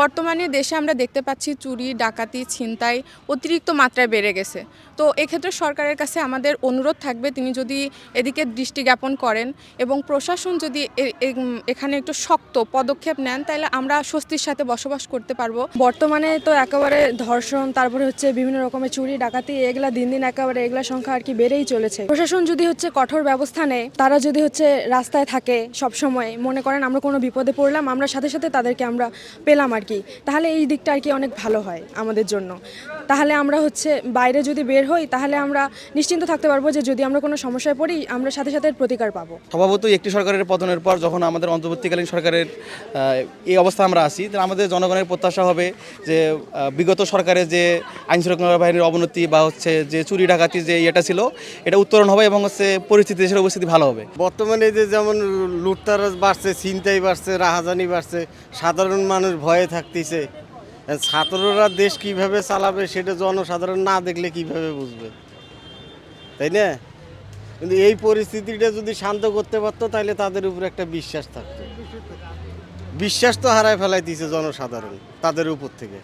বর্তমানে দেশে আমরা দেখতে পাচ্ছি চুরি, ডাকাতি, ছিনতাই অতিরিক্ত মাত্রায় বেড়ে গেছে। তো এক্ষেত্রে সরকারের কাছে আমাদের অনুরোধ থাকবে, তিনি যদি এদিকে দৃষ্টি জ্ঞাপন করেন এবং প্রশাসন যদি এখানে একটু শক্ত পদক্ষেপ নেন, তাহলে আমরা স্বস্তির সাথে বসবাস করতে পারব। বর্তমানে তো একেবারে ধর্ষণ, তারপরে হচ্ছে বিভিন্ন রকমের চুরি, ডাকাতি, এগুলা দিন দিন একেবারে এগুলা সংখ্যা আর কি বেড়েই চলেছে। প্রশাসন যদি হচ্ছে কঠোর ব্যবস্থা নেয়, তারা যদি হচ্ছে রাস্তায় থাকে সব সময় মনে করেন আমরা কোনো বিপদে পড়লাম, আমরা সাথে সাথে তাদেরকে আমরা পেলাম আর কি? তাহলে এই দিকটা আর কি অনেক ভালো হয় আমাদের জন্য। তাহলে আমরা হচ্ছে বাইরে যদি বের হই তাহলে আমরা নিশ্চিন্ত থাকতে পারব যে যদি আমরা কোনো সমস্যায় পড়ি আমরা সাথে সাথে প্রতিকার পাবো। স্বভাবতই একটি সরকারের পতনের পর যখন আমাদের অন্তর্বর্তীকালীন সরকারের এই অবস্থা আমরা আসি তাহলে আমাদের জনগণের প্রত্যাশা হবে যে বিগত সরকারের যে আইন শৃঙ্খলা বাহিনীর অবনতি বা হচ্ছে যে চুরি ডাকাতি যে ইয়েটা ছিল এটা উত্তরণ হবে এবং হচ্ছে পরিস্থিতি দেশের অবস্থিতি ভালো হবে। বর্তমানে যে যেমন লুটতারাজ বাড়ছে ছিনতাই বাড়ছে রাহাজানি বাড়ছে সাধারণ মানুষ ভয়ে থাকতেছে। ছাত্ররা দেশ কীভাবে চালাবে সেটা জনসাধারণ না দেখলে কীভাবে বুঝবে? তাই না? কিন্তু এই পরিস্থিতিটা যদি শান্ত করতে পারতো, তাহলে তাদের উপর একটা বিশ্বাস থাকতো। বিশ্বাস তো হারায় ফেলাই দিয়েছে জনসাধারণ, তাদের উপর থেকে।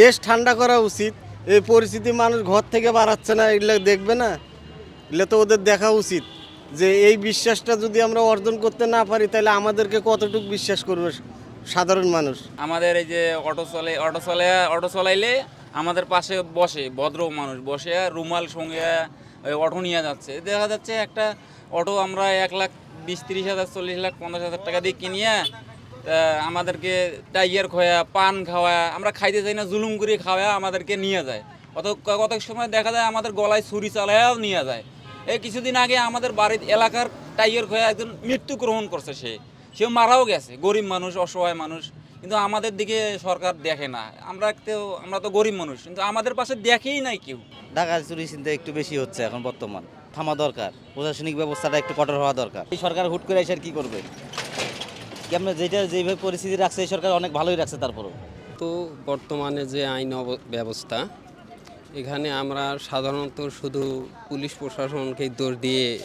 দেশ ঠান্ডা করা উচিত। এই পরিস্থিতি মানুষ ঘর থেকে বাড়াচ্ছে না, এগুলো দেখবে না? এগুলো তো ওদের দেখা উচিত। যে এই বিশ্বাসটা যদি আমরা অর্জন করতে না পারি, তাহলে আমাদেরকে কতটুকু বিশ্বাস করবে? সাধারণ মানুষ। আমাদের এই যে অটো চলে অটো চলে, অটো চলাইলে আমাদের পাশে বসে, ভদ্র মানুষ বসে, রুমাল সঙ্গে অটো নিয়ে যাচ্ছে। দেখা যাচ্ছে একটা অটো আমরা এক লাখ বিশ, তিরিশ হাজার, চল্লিশ লাখ, পঞ্চাশ হাজার টাকা দিয়ে কিনিয়ে আমাদেরকে টাইয়ার খোয়া, পান খাওয়া, আমরা খাইতে চাই না, জুলুম করে খাওয়া আমাদেরকে নিয়ে যায়। কত কত সময় দেখা যায় আমাদের গলায় ছুরি চালায়াও নিয়ে যায়। এই কিছুদিন আগে আমাদের বাড়ির এলাকার টাইয়ার খোয়া একজন মৃত্যু গ্রহণ করছে সে। সেও মারাও গেছে গরিব মানুষ অসহায় মানুষ। কিন্তু আমাদের দিকে সরকার দেখে না। আমরা তো আমরা তো গরিব মানুষ কিন্তু আমাদের পাশে দেখেই নাই কেউ। ঢাকা চুরি চিন্তা একটু বেশি হচ্ছে এখন বর্তমান। থামা দরকার প্রশাসনিক ব্যবস্থাটা একটু কঠোর হওয়া দরকার। এই সরকার হুট করে এসে আর কি করবে? কেমন যেটা যেভাবে পরিস্থিতি রাখছে এই সরকার অনেক ভালোই রাখছে তারপরও। তো বর্তমানে যে আইন অব- ব্যবস্থা এখানে আমরা সাধারণত শুধু পুলিশ প্রশাসনকে দোষ দিয়ে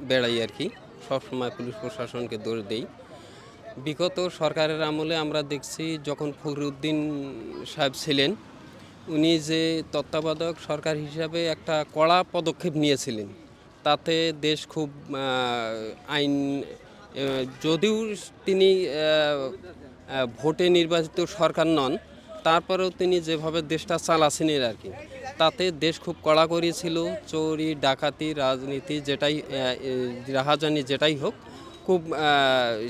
বেড়াই আর কি। সবসময় পুলিশ প্রশাসনকে দোষ দেই। বিগত সরকারের আমলে আমরা দেখছি যখন ফখরুদ্দিন সাহেব ছিলেন, উনি যে তত্ত্বাবধায়ক সরকার হিসাবে একটা কড়া পদক্ষেপ নিয়েছিলেন। তাতে দেশ খুব আইন যদিও তিনি ভোটে নির্বাচিত সরকার নন, তারপরেও তিনি যেভাবে দেশটা চালাচ্ছেন আর কি, তাতে দেশ খুব কড়াকড়ি ছিল চোরি, ডাকাতি, রাজনীতি যেটাই রাহাজানি যেটাই হোক খুব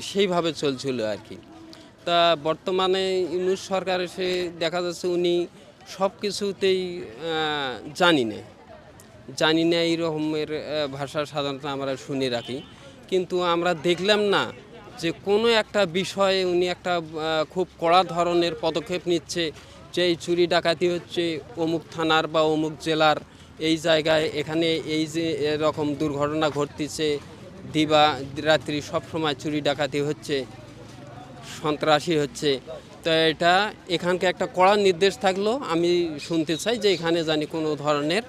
সেইভাবে চলছিল আর কি। তা বর্তমানে ইউনুস সরকার এসে দেখা যাচ্ছে উনি সব কিছুতেই জানি না। জানি না এই রকমের ভাষা সাধারণত আমরা শুনে রাখি। কিন্তু আমরা দেখলাম না যে কোনো একটা বিষয়ে উনি একটা খুব কড়া ধরনের পদক্ষেপ নিচ্ছে যে এই চুরি ডাকাতি হচ্ছে অমুক থানার বা অমুক জেলার। এই জায়গায় এখানে এই যে এরকম দুর্ঘটনা ঘটতেছে দিবা, রাত্রি সবসময় চুরি ডাকাতি হচ্ছে, সন্ত্রাসী হচ্ছে। তো এটা এখানকে একটা কড়া নির্দেশ থাকল, আমি শুনতে চাই যে এখানে জানি কোনো ধরনের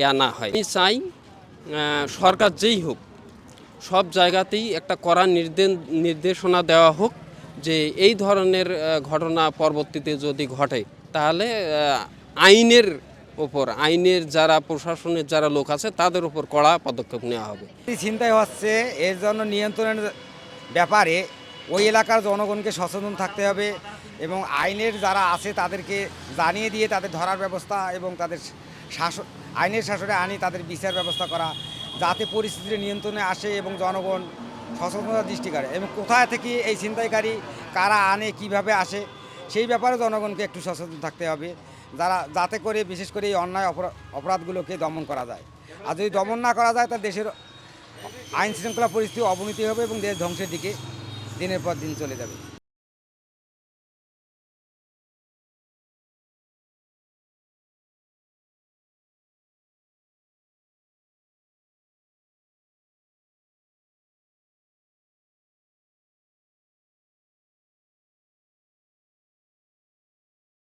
ইয়া না হয়। আমি চাই সরকার যেই হোক, সব জায়গাতেই একটা কড়া নির্দেশ নির্দেশনা দেওয়া হোক যে এই ধরনের ঘটনা পরবর্তীতে যদি ঘটে, তাহলে আইনের ওপর আইনের যারা, প্রশাসনের যারা লোক আছে, তাদের উপর কড়া পদক্ষেপ নেওয়া হবে। চিন্তাই হচ্ছে, এর জন্য নিয়ন্ত্রণের ব্যাপারে ওই এলাকার জনগণকে সচেতন থাকতে হবে এবং আইনের যারা আছে, তাদেরকে জানিয়ে দিয়ে তাদের ধরার ব্যবস্থা এবং তাদের শাসন, আইনের শাসনে আনি তাদের বিচার ব্যবস্থা করা, যাতে পরিস্থিতির নিয়ন্ত্রণে আসে এবং জনগণ সচেতনতা দৃষ্টি করে এবং কোথায় থেকে এই ছিনতাইকারী, কারা আনে, কীভাবে আসে, সেই ব্যাপারে জনগণকে একটু সচেতন থাকতে হবে। যারা যাতে করে বিশেষ করে এই অন্যায় অপরা- অপরাধগুলোকে দমন করা যায়। আর যদি দমন না করা যায় তা দেশের আইন শৃঙ্খলা পরিস্থিতি অবনতি হবে এবং দেশ ধ্বংসের দিকে দিনের পর দিন চলে যাবে।